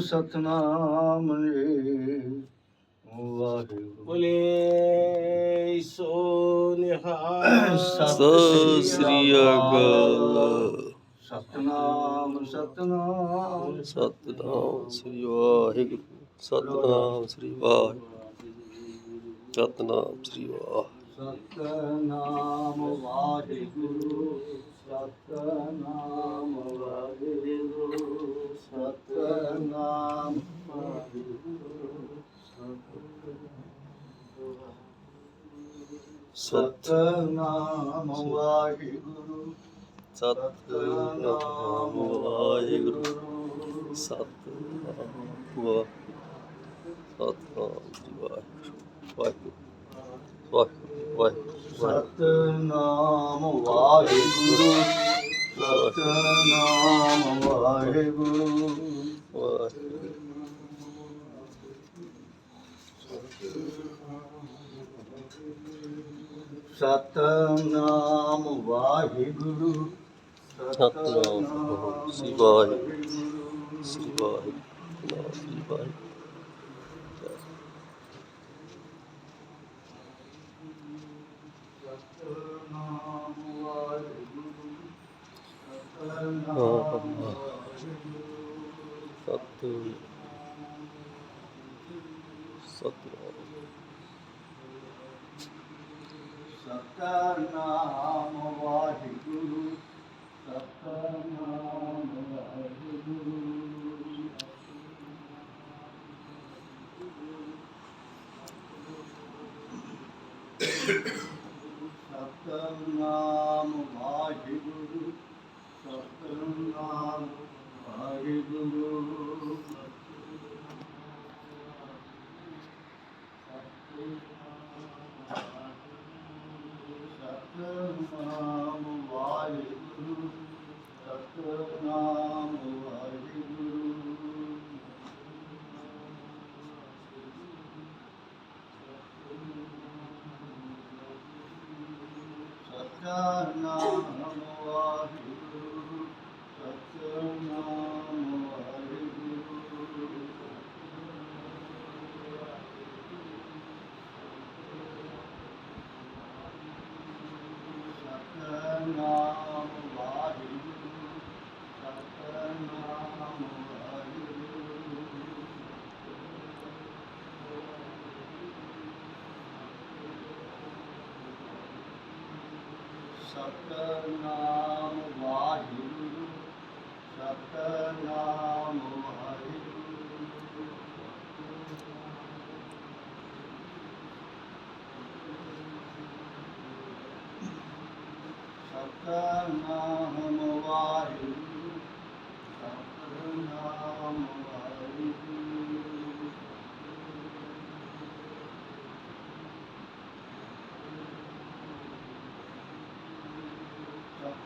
ਸਤਨਾਮ ਰੇ ਵਾਹਿਗੁਰੂ। ਬੋਲੇ ਸੋ ਨਿਹਾਲ। ਸਤਿ ਸ੍ਰੀ ਅਕਾਲ। ਸਤਨਾਮ ਸਤਨਾਮ। ਸਤਨਾਮ ਸ੍ਰੀ ਵਾਹਿਗੁਰੂ। ਸਤਨਾਮ ਸ੍ਰੀ ਵਾਹਿਗੁਰੂ। ਸਤਨਾਮ ਸ੍ਰੀ ਵਾਹਿਗੁਰੂ। ਸਤਨਾਮ ਵਾਹਿਗੁਰੂ। ਸਤਨਾਮ ਵਾਹਿਗੁਰੂ ਸਤਨਾਮ ਸਤ ਸਤਨਾਮ ਵਾਹਿਗੁਰੂ। ਸਤਨਾਮ ਵਾਹਿਗੁਰੂ। ਸਤਨਾਮ ਵਾਹਿਗੁਰੂ। ਸਤਨਾਮ ਵਾਹਿਗੁਰੂ। ਵਾਹਿਗੁਰੂ। ਸਤਨਾਮ ਵਾਹਿਗੁਰੂ। ਸਤਨਾਮ ਵਾਹਿਗੁਰੂ। ਵਾਹਿਗੁਰੂ। ਸਤਨਾਮ ਵਾਹਿਗੁਰੂ ਸਤਨਾਮ ਸ੍ਰੀ ਵਾਹਿਗੁਰੂ ਸ੍ਰੀ ਵਾਹਿਗੁਰੂ ਸ੍ਰੀ ਵਾਹਿਗੁਰੂ ਵਾਹਿਗੁਰੂ ਸਤ सतनाम वाहिगुरु सतनाम वाहिगुरु 分呐 ਸਤਨਾਮ ਵਾਹਿਗੁਰੂ ਸਤਨਾਮ ਵਾਹਿਗੁਰੂ ਸਤਨਾਮ ਵਾਹਿਗੁਰੂ ਸਤਨਾਮ ਵਾਹਿਗੁਰੂ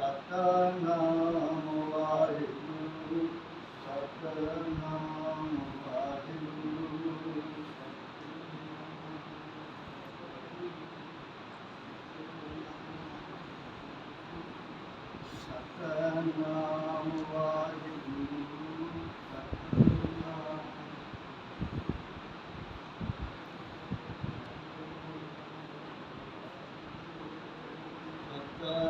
சத்தநாம வாஹிகுரு சத்தநாம வாஹிகுரு சத்தநாம வாஹிகுரு சத்தநாம சத்தநாம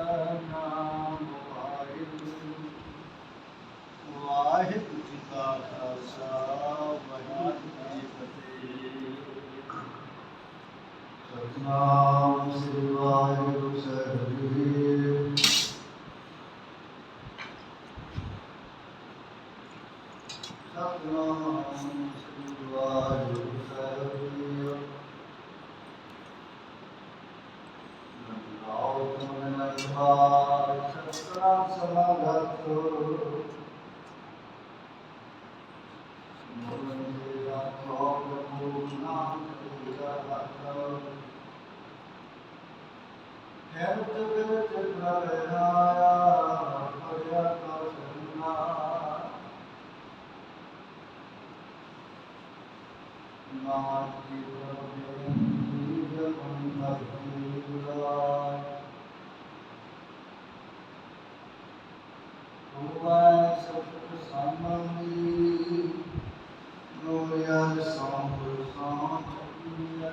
uh, ਨਿਰਤ ਵਿੱਚ ਪ੍ਰਲਯਾ ਪਰਿਆ ਤਉ ਸੰਨਾ ਮਾਤੀ ਪ੍ਰਭੇ ਜੀਵਨ ਮੰਤਰੀਲਾ ਹੋਵੇ ਸਤਿ ਸੰਮਨੀ ਨੋਇਆ ਸੰਪਰਸਾਂ ਚੁਨੀਆ